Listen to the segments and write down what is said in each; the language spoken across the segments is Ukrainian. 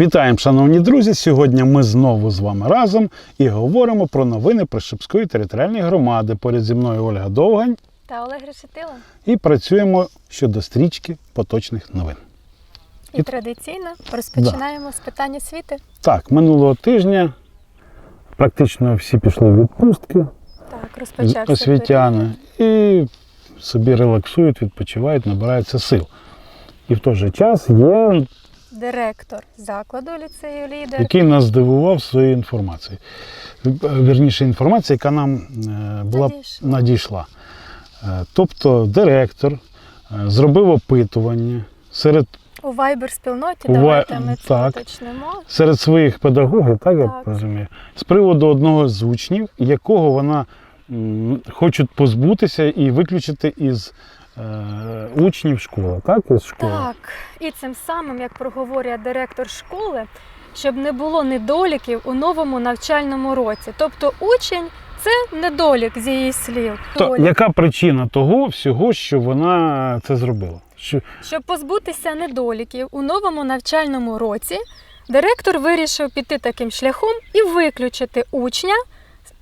Вітаємо, шановні друзі! Сьогодні ми знову з вами разом і говоримо про новини Пришипської територіальної громади. Поряд зі мною Ольга Довгань Та Олег Решетило. і працюємо щодо стрічки поточних новин. І традиційно розпочинаємо з питання освіти. Так, минулого тижня практично всі пішли в відпустки Так, розпочався освітяни і собі релаксують, відпочивають, набираються сил. І в той же час є. Директор закладу ліцею лідер. який нас здивував своєю інформацією. Вірніше, інформація, яка нам е, була Надійшла. надійшла. Е, Тобто директор е, зробив опитування серед, У Viber спільноті У давайте Вай- ми це уточнимо. серед своїх педагогів, так я розумію, з приводу одного з учнів, якого вона хочуть позбутися і виключити із е, учнів школи, так? Із школи. Так, і цим самим, як проговорює директор школи, щоб не було недоліків у новому навчальному році. Тобто учень це недолік з її слів. То, Недолік. яка причина того всього, що вона це зробила? Що, Щоб позбутися недоліків у новому навчальному році, директор вирішив піти таким шляхом і виключити учня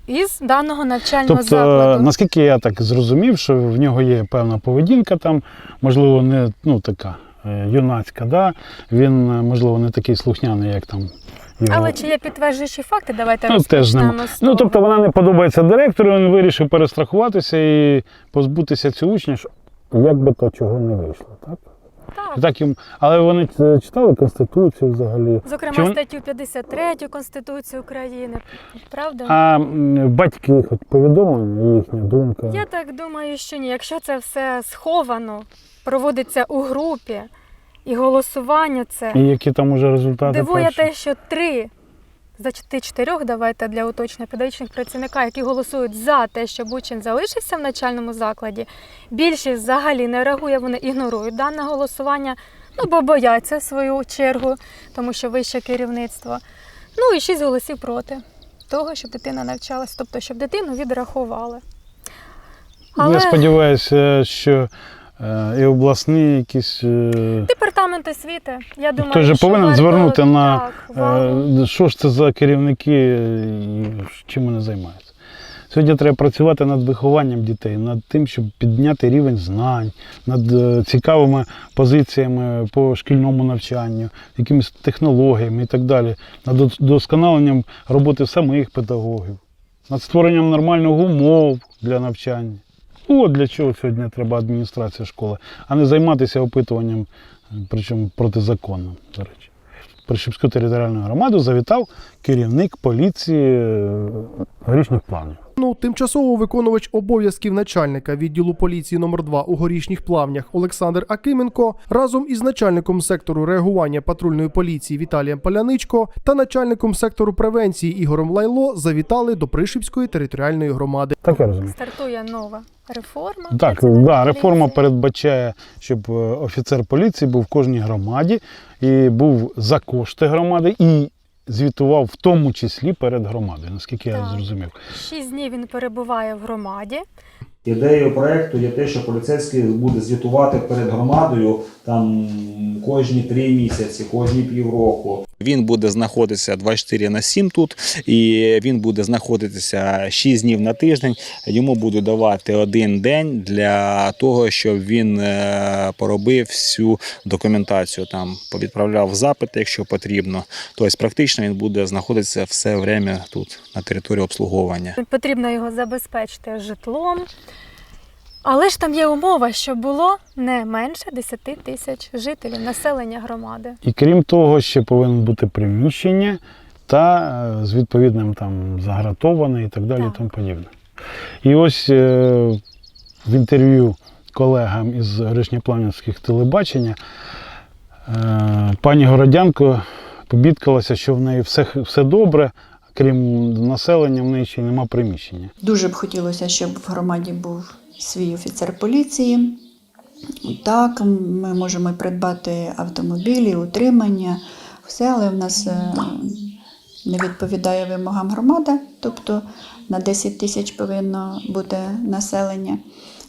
із даного навчального Тобто, закладу. наскільки я так зрозумів, що в нього є певна поведінка там, можливо, не ну, така е, юнацька, да? він, е, можливо, не такий слухняний, як там. Його... Але чи є підтверджуючі факти? Давайте Ну, теж нема. Ну, тобто вона не подобається директору, він вирішив перестрахуватися і позбутися цього учня, що як би то чого не вийшло, так? Так. Так їм... Але вони читали Конституцію взагалі. Зокрема, Чи статтю 53 Конституції України. Правда? А батьки хоч повідомлені, їхня думка. Я так думаю, що ні. Якщо це все сховано, проводиться у групі і голосування це. І які там уже результати? Дивує перші? те, що три з 24 давайте для уточнення педагогічних працівника, які голосують за те, щоб учень залишився в начальному закладі. Більшість взагалі не реагує, вони ігнорують дане голосування, ну бо бояться в свою чергу, тому що вище керівництво. Ну і шість голосів проти того, щоб дитина навчалась, тобто щоб дитину відрахували. Я сподіваюся, що і обласні якісь. е, Департамент освіти, я думаю, Хтось же що повинен варто, звернути на так, увагу. е, що ж це за керівники і чим вони займаються. Сьогодні треба працювати над вихованням дітей, над тим, щоб підняти рівень знань, над е, цікавими позиціями по шкільному навчанню, якимись технологіями і так далі, над дос- досконаленням роботи самих педагогів, над створенням нормальних умов для навчання. От для чого сьогодні треба адміністрація школи, а не займатися опитуванням, причому протизаконним, до речі. Прищепську територіальну громаду завітав керівник поліції е, горішніх планів. Ну, тимчасово виконувач обов'язків начальника відділу поліції номер 2 у горішніх плавнях Олександр Акименко разом із начальником сектору реагування патрульної поліції Віталієм Поляничко та начальником сектору превенції Ігорем Лайло завітали до Пришипської територіальної громади. Так я розумію. Стартує нова реформа. Так, да, реформа поліції. передбачає, щоб е, офіцер поліції був в кожній громаді і був за кошти громади і звітував в тому числі перед громадою, наскільки я зрозумів. Шість днів він перебуває в громаді. Ідеєю проекту є те, що поліцейський буде звітувати перед громадою там кожні три місяці, кожні півроку. Він буде знаходитися 24 на 7 тут, і він буде знаходитися 6 днів на тиждень. Йому будуть давати один день для того, щоб він е, поробив всю документацію. Там повідправляв запити, якщо потрібно. Тобто, практично він буде знаходитися все время тут на території обслуговування. Потрібно його забезпечити житлом. Але ж там є умова, що було не менше 10 тисяч жителів населення громади. І крім того, ще повинно бути приміщення та е, з відповідним там загратоване і так далі, Так. і тому подібне. І ось е, в інтерв'ю колегам із Горішньопланівських телебачення е, пані Городянко побідкалася, що в неї все, все добре, крім населення, в неї ще й нема приміщення. Дуже б хотілося, щоб в громаді був свій офіцер поліції. Так, ми можемо придбати автомобілі, утримання, все, але в нас е, не відповідає вимогам громада, тобто на 10 тисяч повинно бути населення.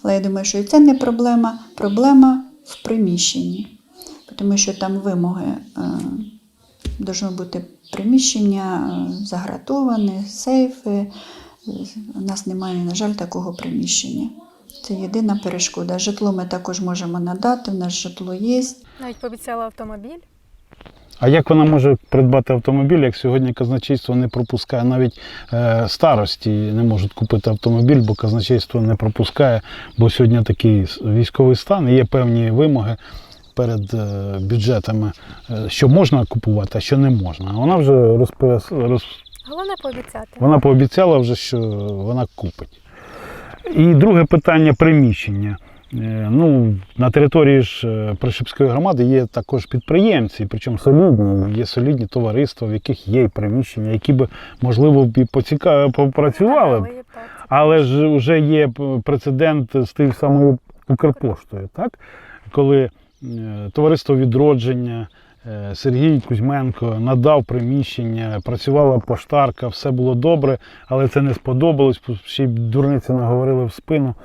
Але я думаю, що і це не проблема. Проблема в приміщенні, тому що там вимоги е, Должно бути приміщення е, загратоване, сейфи. У нас немає, на жаль, такого приміщення. Це єдина перешкода. Житло ми також можемо надати, у нас житло є. Навіть пообіцяла автомобіль. А як вона може придбати автомобіль, як сьогодні казначейство не пропускає, навіть е, старості не можуть купити автомобіль, бо казначейство не пропускає, бо сьогодні такий військовий стан і є певні вимоги перед е, бюджетами, е, що можна купувати, а що не можна. А Вона вже розпис... роз... Головне пообіцяти. вона пообіцяла вже, що вона купить. І друге питання приміщення. Е, Ну, на території ж е, Пришипської громади є також підприємці, причому солідні, є солідні товариства, в яких є і приміщення, які би, можливо, б і поціка... попрацювали. б. Але ж вже є прецедент з тією самою Укрпоштою, так? коли е, товариство відродження, е, Сергій Кузьменко надав приміщення, працювала поштарка, все було добре, але це не сподобалось. Ще й дурниці наговорили в спину.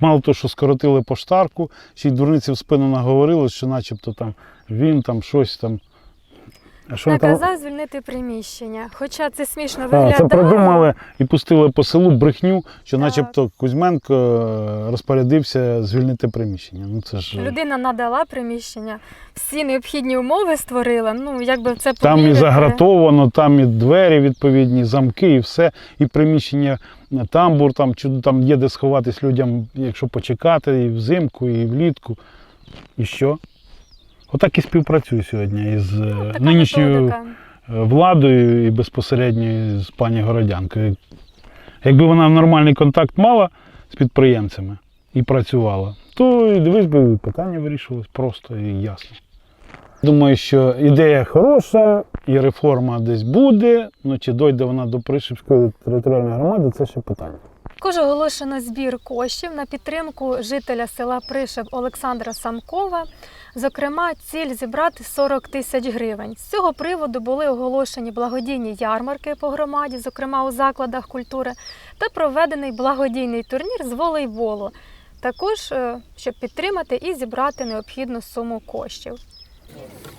Мало того, що скоротили поштарку, ще й дурниці в спину наговорили, що начебто там він там щось там. А що там? Наказав звільнити приміщення. Хоча це смішно виглядає. це придумали і пустили по селу брехню, що начебто Кузьменко е, розпорядився звільнити приміщення. Ну це ж Людина надала приміщення, всі необхідні умови створила. Ну, якби це там і загратовано, там і двері відповідні, замки, і все, і приміщення е, тамбур, там там є де сховатись людям, якщо почекати, і взимку, і влітку. І що? Отак і співпрацюю сьогодні із е, Ну, нинішньою методика. е, владою і безпосередньо з пані Городянкою. Якби вона нормальний контакт мала з підприємцями і працювала, то і дивись би, питання вирішувалось просто і ясно. Думаю, що ідея хороша, і реформа десь буде. Ну чи дойде вона до Пришипської територіальної громади, це ще питання. Також оголошено збір коштів на підтримку жителя села Пришеп Олександра Самкова. Зокрема, ціль зібрати 40 тисяч гривень. З цього приводу були оголошені благодійні ярмарки по громаді, зокрема у закладах культури, та проведений благодійний турнір з волейболу. Також е, щоб підтримати і зібрати необхідну суму коштів.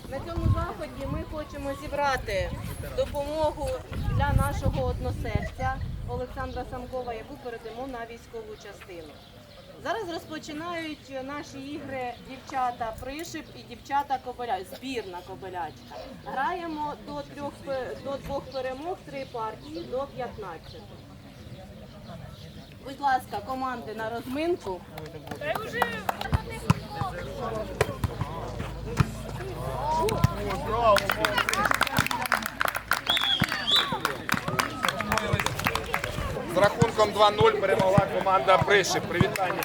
На цьому заході ми хочемо зібрати допомогу для нашого односельця Олександра Самкова, яку передамо на військову частину. Зараз розпочинають наші ігри дівчата Пришип і дівчата Кобеляч, збірна Кобелячка. Граємо до трьох до двох перемог, три партії до 15. Будь ласка, команди на розминку. З рахунком 2-0 перемогла команда Пришип. Привітання.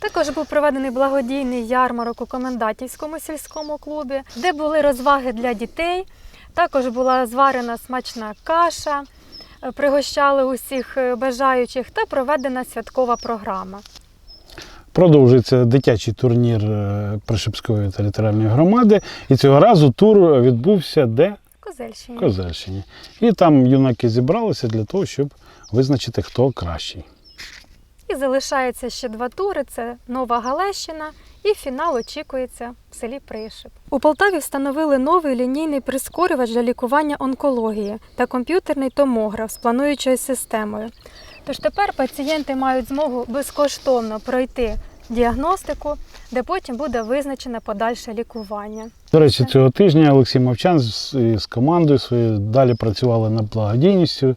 Також був проведений благодійний ярмарок у комендатівському сільському клубі, де були розваги для дітей. Також була зварена смачна каша, пригощали усіх е, бажаючих та проведена святкова програма. Продовжується дитячий турнір е, Пришипської територіальної громади. І цього разу тур відбувся де? Козельщині. Козельщині. І там юнаки зібралися для того, щоб визначити, хто кращий. І залишається ще два тури: це Нова Галещина і фінал очікується в селі Пришип. У Полтаві встановили новий лінійний прискорювач для лікування онкології та комп'ютерний томограф з плануючою системою. Тож тепер пацієнти мають змогу безкоштовно пройти діагностику, де потім буде визначене подальше лікування. До речі, цього тижня Олексій Мовчан з, командою своєю далі працювали над благодійністю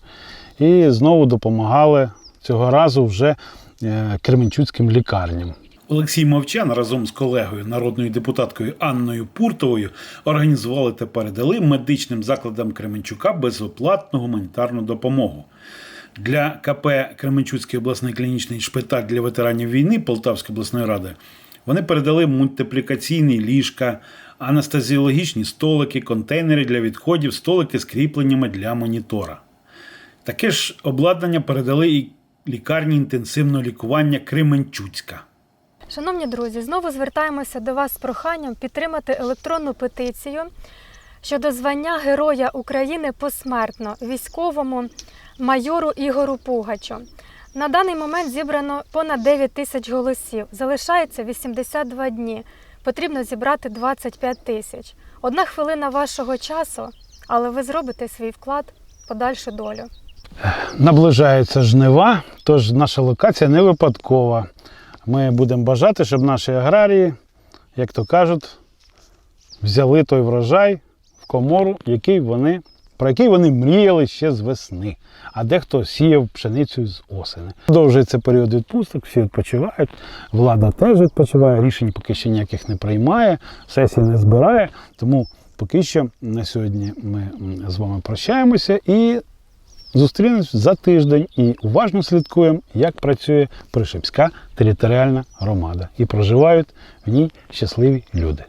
і знову допомагали цього разу вже е, кременчуцьким лікарням. Олексій Мовчан разом з колегою, народною депутаткою Анною Пуртовою, організували та передали медичним закладам Кременчука безоплатну гуманітарну допомогу. Для КП Кременчуцький обласний клінічний шпиталь для ветеранів війни Полтавської обласної ради вони передали мультиплікаційні ліжка, анестезіологічні столики, контейнери для відходів, столики з кріпленнями для монітора. Таке ж обладнання передали і лікарні інтенсивного лікування Кременчуцька. Шановні друзі, знову звертаємося до вас з проханням підтримати електронну петицію щодо звання Героя України посмертно військовому майору Ігору Пугачу. На даний момент зібрано понад 9 тисяч голосів. Залишається 82 дні. Потрібно зібрати 25 тисяч. Одна хвилина вашого часу, але ви зробите свій вклад подальшу долю. Наближаються жнива, тож наша локація не випадкова. Ми будемо бажати, щоб наші аграрії, як то кажуть, взяли той врожай в комору, який вони, про який вони мріяли ще з весни. А дехто сіяв пшеницю з осени. Продовжується період відпусток, всі відпочивають, влада теж відпочиває, рішень поки що ніяких не приймає, сесії не збирає. Тому поки що на сьогодні ми з вами прощаємося і Зустрінемось за тиждень і уважно слідкуємо, як працює Пришипська територіальна громада і проживають в ній щасливі люди.